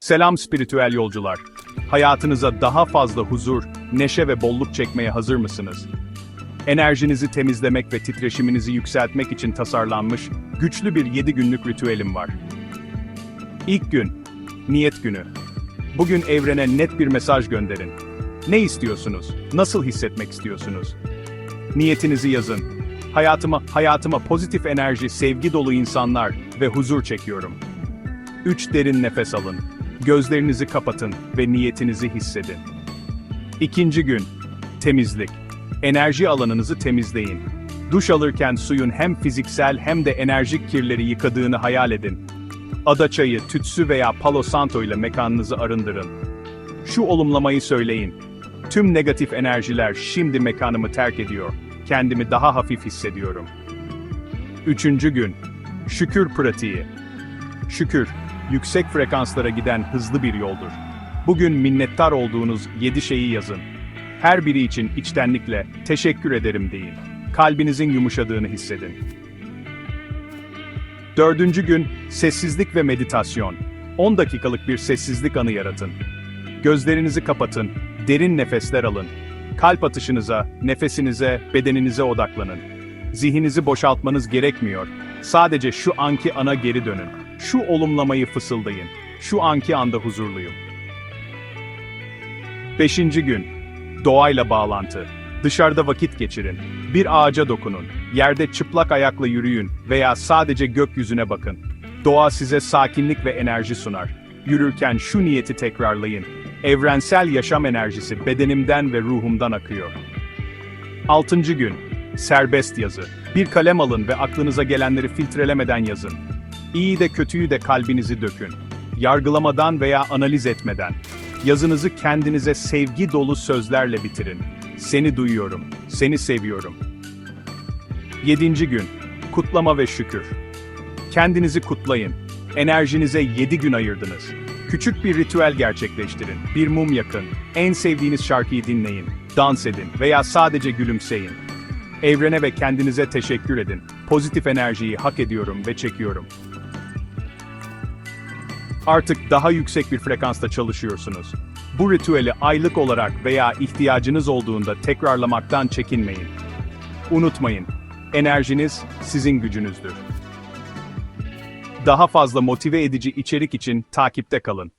Selam spiritüel yolcular. Hayatınıza daha fazla huzur, neşe ve bolluk çekmeye hazır mısınız? Enerjinizi temizlemek ve titreşiminizi yükseltmek için tasarlanmış güçlü bir 7 günlük ritüelim var. İlk gün, niyet günü. Bugün evrene net bir mesaj gönderin. Ne istiyorsunuz? Nasıl hissetmek istiyorsunuz? Niyetinizi yazın. Hayatıma, hayatıma pozitif enerji, sevgi dolu insanlar ve huzur çekiyorum. 3 derin nefes alın. Gözlerinizi kapatın ve niyetinizi hissedin. İkinci gün, temizlik. Enerji alanınızı temizleyin. Duş alırken suyun hem fiziksel hem de enerjik kirleri yıkadığını hayal edin. Ada çayı, tütsü veya palo santo ile mekanınızı arındırın. Şu olumlamayı söyleyin. Tüm negatif enerjiler şimdi mekanımı terk ediyor. Kendimi daha hafif hissediyorum. Üçüncü gün, şükür pratiği. Şükür, yüksek frekanslara giden hızlı bir yoldur. Bugün minnettar olduğunuz 7 şeyi yazın. Her biri için içtenlikle teşekkür ederim deyin. Kalbinizin yumuşadığını hissedin. Dördüncü gün, sessizlik ve meditasyon. 10 dakikalık bir sessizlik anı yaratın. Gözlerinizi kapatın, derin nefesler alın. Kalp atışınıza, nefesinize, bedeninize odaklanın. Zihninizi boşaltmanız gerekmiyor. Sadece şu anki ana geri dönün. Şu olumlamayı fısıldayın. Şu anki anda huzurluyum. Beşinci gün. Doğayla bağlantı. Dışarıda vakit geçirin. Bir ağaca dokunun. Yerde çıplak ayakla yürüyün veya sadece gökyüzüne bakın. Doğa size sakinlik ve enerji sunar. Yürürken şu niyeti tekrarlayın. Evrensel yaşam enerjisi bedenimden ve ruhumdan akıyor. Altıncı gün. Serbest yazı. Bir kalem alın ve aklınıza gelenleri filtrelemeden yazın. İyi de kötüyü de kalbinizi dökün. Yargılamadan veya analiz etmeden. Yazınızı kendinize sevgi dolu sözlerle bitirin. Seni duyuyorum, seni seviyorum. Yedinci gün. Kutlama ve şükür. Kendinizi kutlayın. Enerjinize 7 gün ayırdınız. Küçük bir ritüel gerçekleştirin. Bir mum yakın. En sevdiğiniz şarkıyı dinleyin. Dans edin veya sadece gülümseyin. Evrene ve kendinize teşekkür edin. Pozitif enerjiyi hak ediyorum ve çekiyorum. Artık daha yüksek bir frekansta çalışıyorsunuz. Bu ritüeli aylık olarak veya ihtiyacınız olduğunda tekrarlamaktan çekinmeyin. Unutmayın, enerjiniz sizin gücünüzdür. Daha fazla motive edici içerik için takipte kalın.